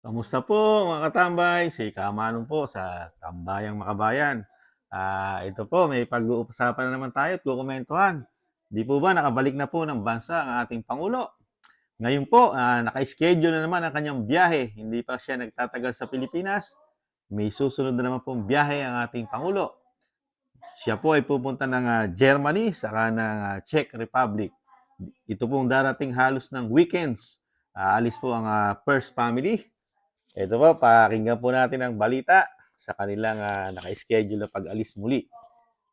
Kamusta po mga katambay? Si Kamanong po sa Tambayang Makabayan. Ah, ito po, may pag-uusapan na naman tayo at kukumentuhan. Di po ba nakabalik na po ng bansa ang ating Pangulo? Ngayon po, ah, naka-schedule na naman ang kanyang biyahe. Hindi pa siya nagtatagal sa Pilipinas. May susunod na naman pong biyahe ang ating Pangulo. Siya po ay pupunta ng ah, Germany saka ng ah, Czech Republic. Ito pong darating halos ng weekends. Aalis po ang ah, first family ito po, pakinggan po natin ang balita sa kanilang uh, naka-schedule na pag-alis muli.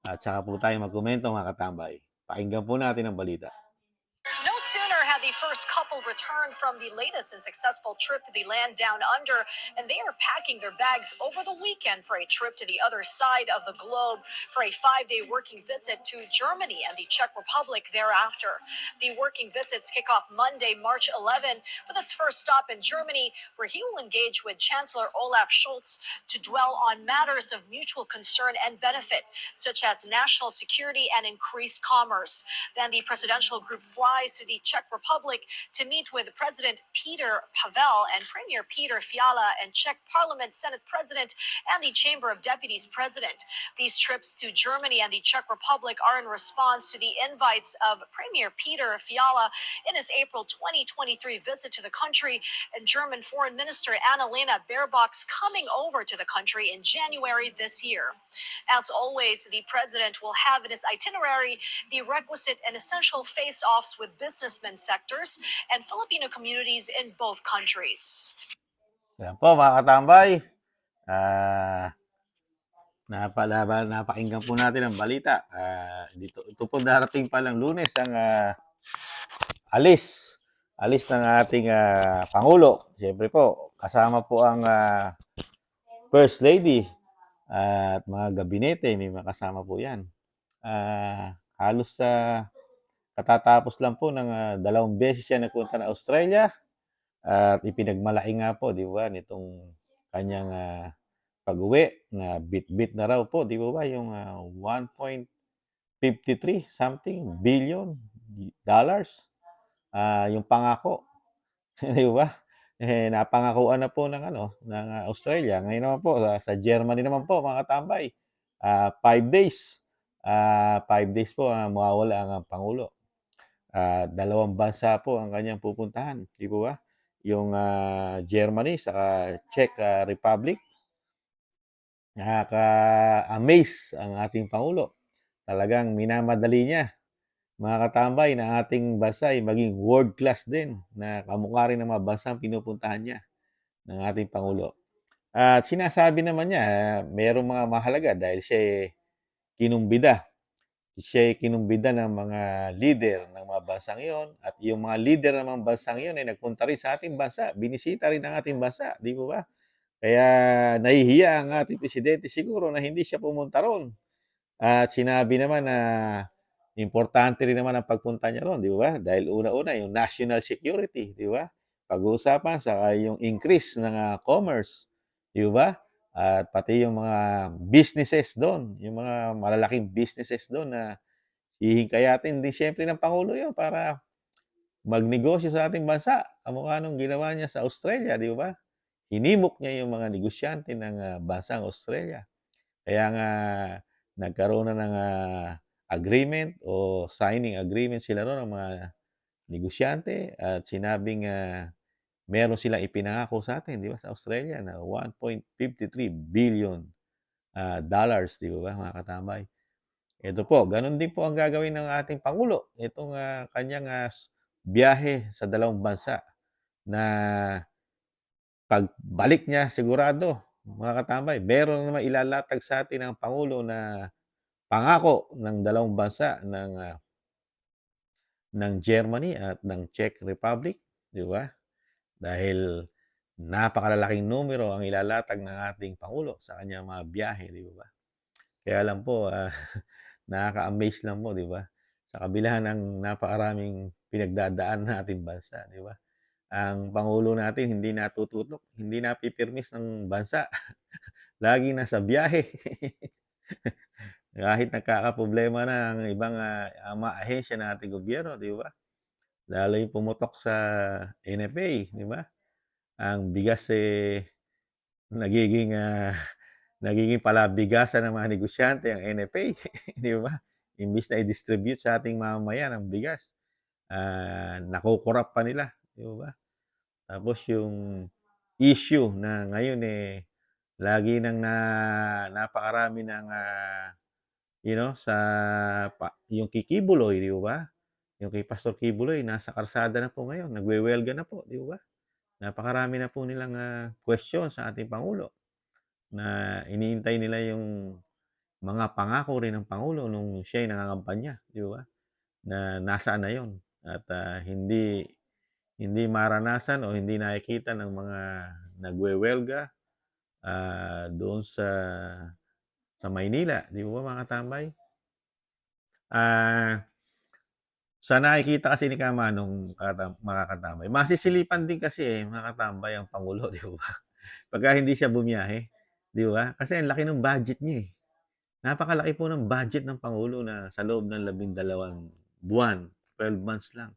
At saka po tayo magkomento mga katambay. Pakinggan po natin ang balita. The first couple returned from the latest and successful trip to the land down under, and they are packing their bags over the weekend for a trip to the other side of the globe for a five day working visit to Germany and the Czech Republic thereafter. The working visits kick off Monday, March 11, with its first stop in Germany, where he will engage with Chancellor Olaf Scholz to dwell on matters of mutual concern and benefit, such as national security and increased commerce. Then the presidential group flies to the Czech Republic to meet with President Peter Pavel and Premier Peter Fiala and Czech Parliament Senate President and the Chamber of Deputies President. These trips to Germany and the Czech Republic are in response to the invites of Premier Peter Fiala in his April 2023 visit to the country and German Foreign Minister Annalena Baerbock's coming over to the country in January this year. As always, the president will have in his itinerary the requisite and essential face offs with businessmen sectors and Filipino communities in both countries. Yan po mga katambay. Ah, napalaba, napakinggan po natin ang balita. Ah, dito, ito po darating pa lang lunes ang ah, alis. Alis ng ating ah, Pangulo. Siyempre po, kasama po ang ah, First Lady at mga gabinete. May mga kasama po yan. Ah, halos sa katatapos lang po ng ah, dalawang beses siya nagpunta na Australia at ipinagmalaki nga po, di ba, nitong kanyang ah, pag-uwi na bit-bit na raw po, di ba yung ah, 1.53 something billion dollars ah, yung pangako. di ba? Eh, napangakuan na po ng ano, ng Australia. Ngayon naman po, sa, sa Germany naman po, mga katambay, ah, five days. Ah, five days po, ah, mawawala ang Pangulo. Ah, dalawang bansa po ang kanyang pupuntahan, di po ba? Yung ah, Germany sa Czech ah, Republic. Nakaka-amaze ang ating Pangulo. Talagang minamadali niya mga katambay na ating bansa ay maging world class din na kamukha rin ng mga bansang pinupuntahan niya ng ating Pangulo. At sinasabi naman niya, mayroong mga mahalaga dahil siya kinumbida. Siya ay kinumbida ng mga leader ng mga bansang iyon at yung mga leader ng mga bansang iyon ay nagpunta rin sa ating bansa. Binisita rin ang ating bansa, di po ba? Kaya nahihiya ang ating presidente siguro na hindi siya pumunta ron. At sinabi naman na importante rin naman ang pagpunta niya ron, di ba? Dahil una-una yung national security, di ba? Pag-uusapan sa yung increase ng uh, commerce, di ba? At pati yung mga businesses doon, yung mga malalaking businesses doon na hihingkayatin din siyempre ng Pangulo yun para magnegosyo sa ating bansa. Kamukha nung ginawa niya sa Australia, di ba? Hinimok niya yung mga negosyante ng uh, bansang Australia. Kaya nga nagkaroon na ng uh, agreement o signing agreement sila noon ng mga negosyante at sinabing uh, meron silang ipinangako sa atin, di ba, sa Australia na 1.53 billion uh, dollars, di ba, mga katambay. Ito po, ganun din po ang gagawin ng ating Pangulo. Itong uh, kanyang uh, biyahe sa dalawang bansa na pagbalik niya sigurado, mga katambay, meron naman ilalatag sa atin ang Pangulo na pangako ng dalawang bansa ng uh, ng Germany at ng Czech Republic, di ba? Dahil napakalalaking numero ang ilalatag ng ating Pangulo sa kanyang mga biyahe, di ba? Kaya lang po, uh, nakaka-amaze lang po, di ba? Sa kabila ng napakaraming pinagdadaan ng ating bansa, di ba? Ang Pangulo natin hindi natututok, hindi napipirmis ng bansa. Lagi nasa biyahe. Kahit nagkakaproblema na ang ibang uh, mga ahensya ng ating gobyerno, di ba? Lalo yung pumutok sa NFA, di ba? ang bigas, eh, nagiging, ah, nagiging palabigasan ng mga negosyante ang NFA, 'di ba? Imbes na i-distribute sa ating mamamayan ang bigas, ah, nako-corrupt pa nila, 'di ba? Tapos yung issue na ngayon, eh, lagi ng na napakarami ng, ah, you know, sa pa yung kay Kibuloy, 'di ba? Yung kay Pastor Kibuloy nasa kalsada na po ngayon, nagwewelga na po, 'di ba? Napakarami na po nilang, ah, question sa ating pangulo, na iniintay nila yung mga pangako rin ng pangulo nung siya'y nangangampanya, 'di ba? Na nasaan na yun at, ah, hindi hindi maranasan o hindi nakikita ng mga nagwewelga, ah, doon sa sa Maynila, 'di ba mga katambay? Ah, sa nakikita kasi ni Kamanong katam mga katambay, masisilipan din kasi, eh, mga katambay ang pangulo, 'di ba? Pagka hindi siya bumiyahe, 'di ba? Kasi ang laki ng budget niya, eh. Napakalaki po ng budget ng pangulo na sa loob ng 12 buwan, 12 months lang.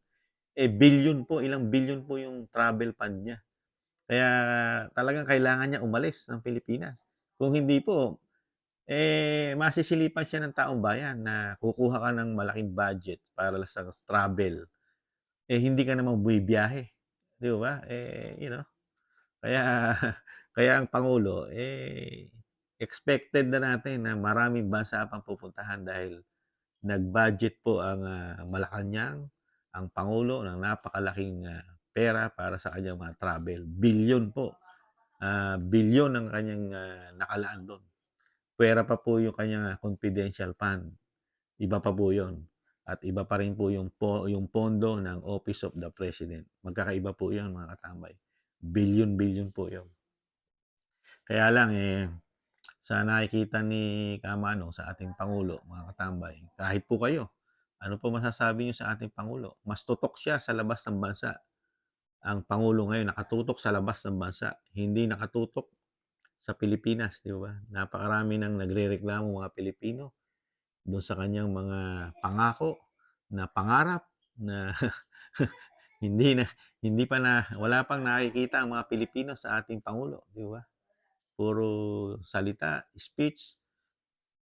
Eh, bilyon po, ilang bilyon po yung travel fund niya. Kaya talagang kailangan niya umalis ng Pilipinas. Kung hindi po, eh, masisilipan siya ng taong bayan na kukuha ka ng malaking budget para sa travel, eh, hindi ka naman bumibiyahe, 'di ba? Eh, you know, kaya kaya ang pangulo, eh, expected na natin na maraming bansa pang pupuntahan dahil nag-budget po ang, ah, Malacanang, ang pangulo ng napakalaking, ah, pera para sa kanyang mga travel. Bilyon po, ah, bilyon ang kanyang, ah, nakalaan dun. Pwera pa po yung kanyang confidential fund, iba pa po yun. At iba pa rin po yung po yung pondo ng Office of the President. Magkakaiba po yun mga katambay. Bilyon-bilyon po yun. Kaya lang, eh, sa nakikita ni Kamano sa ating pangulo, mga katambay, kahit po kayo, ano po masasabi niyo sa ating pangulo? Mas tutok siya sa labas ng bansa. Ang pangulo ngayon nakatutok sa labas ng bansa, hindi nakatutok sa Pilipinas, 'di ba? Napakarami ng nagrereklamo mga Pilipino doon sa kanyang mga pangako na pangarap na hindi na hindi pa na wala pang nakikita ang mga Pilipino sa ating pangulo, 'di ba? Puro salita, speech.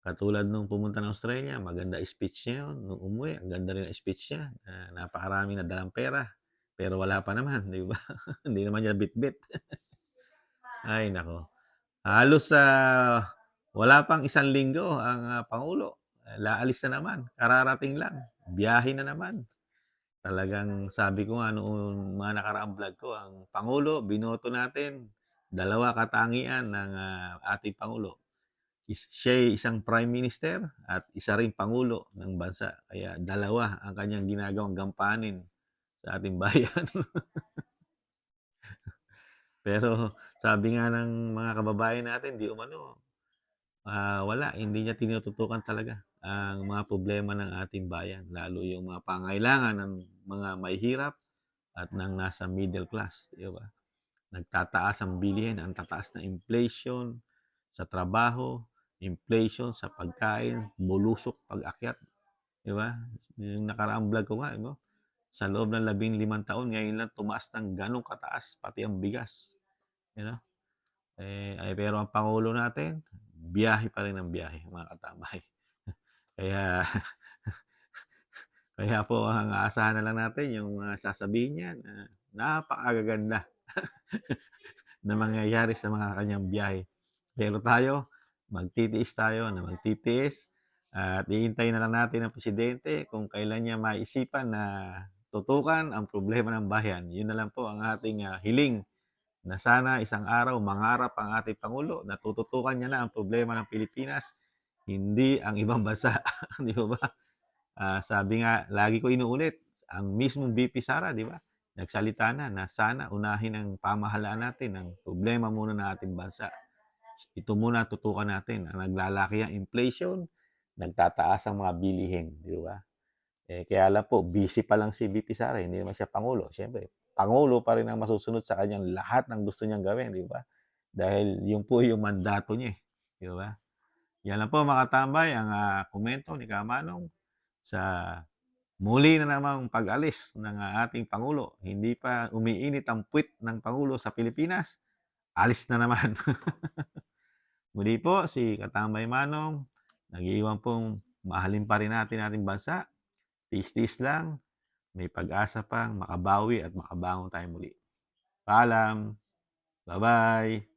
Katulad nung pumunta ng Australia, maganda speech niya yun. Nung umuwi, ang ganda rin ng speech niya. Na napakarami na dalang pera. Pero wala pa naman, di ba? Hindi naman niya bit-bit. Ay, nako. Halos sa wala pang isang linggo ang ah, Pangulo. Laalis na naman. Kararating lang. Biyahe na naman. Talagang sabi ko nga noong mga nakaraang vlog ko, ang Pangulo, binoto natin, dalawa katangian ng ah, ating Pangulo. Is, siya isang Prime Minister at isa rin Pangulo ng bansa. Kaya dalawa ang kanyang ginagawang gampanin sa ating bayan. Pero sabi nga ng mga kababayan natin, di umano, ah, wala, hindi niya tinututukan talaga ang mga problema ng ating bayan, lalo yung mga pangailangan ng mga mahihirap at ng nasa middle class, di ba? Nagtataas ang bilihin, ang tataas na inflation sa trabaho, inflation sa pagkain, bulusok pag-akyat, di ba? Yung nakaraang vlog ko nga, di? Sa loob ng labing limang taon, ngayon lang tumaas ng ganong kataas, pati ang bigas. You know? Eh, ay, pero ang Pangulo natin, biyahe pa rin ang biyahe, mga katamay. kaya, kaya po, ang aasahan na lang natin, yung uh, sasabihin niya na napakagaganda na mangyayari sa mga kanyang biyahe. Pero tayo, magtitiis tayo na magtitiis at iintay na lang natin ang presidente kung kailan niya maisipan na tutukan ang problema ng bayan. Yun na lang po ang ating uh, hiling na sana isang araw mangarap ang ating Pangulo na tututukan niya na ang problema ng Pilipinas, hindi ang ibang bansa. di ba? Uh, sabi nga, lagi ko inuulit, ang mismong BP Sara, di ba? Nagsalita na na sana unahin ang pamahalaan natin ang problema muna ng ating bansa. Ito muna tutukan natin. Ang naglalaki ang inflation, nagtataas ang mga bilihin, di ba? Eh, kaya lang po, busy pa lang si VP Sara, eh. hindi naman siya Pangulo. Siyempre, Pangulo pa rin ang masusunod sa kanyang lahat ng gusto niyang gawin, di ba? Dahil yun po yung mandato niya, eh. di ba? Yan lang po mga tambay, ang uh, komento ni Kamanong sa muli na namang pag-alis ng uh, ating Pangulo. Hindi pa umiinit ang puwit ng Pangulo sa Pilipinas, alis na naman. muli po si Katambay Manong, nag-iwan pong mahalin pa rin natin ating bansa Tis-tis lang, may pag-asa pang makabawi at makabangon tayo muli. Paalam! Bye-bye!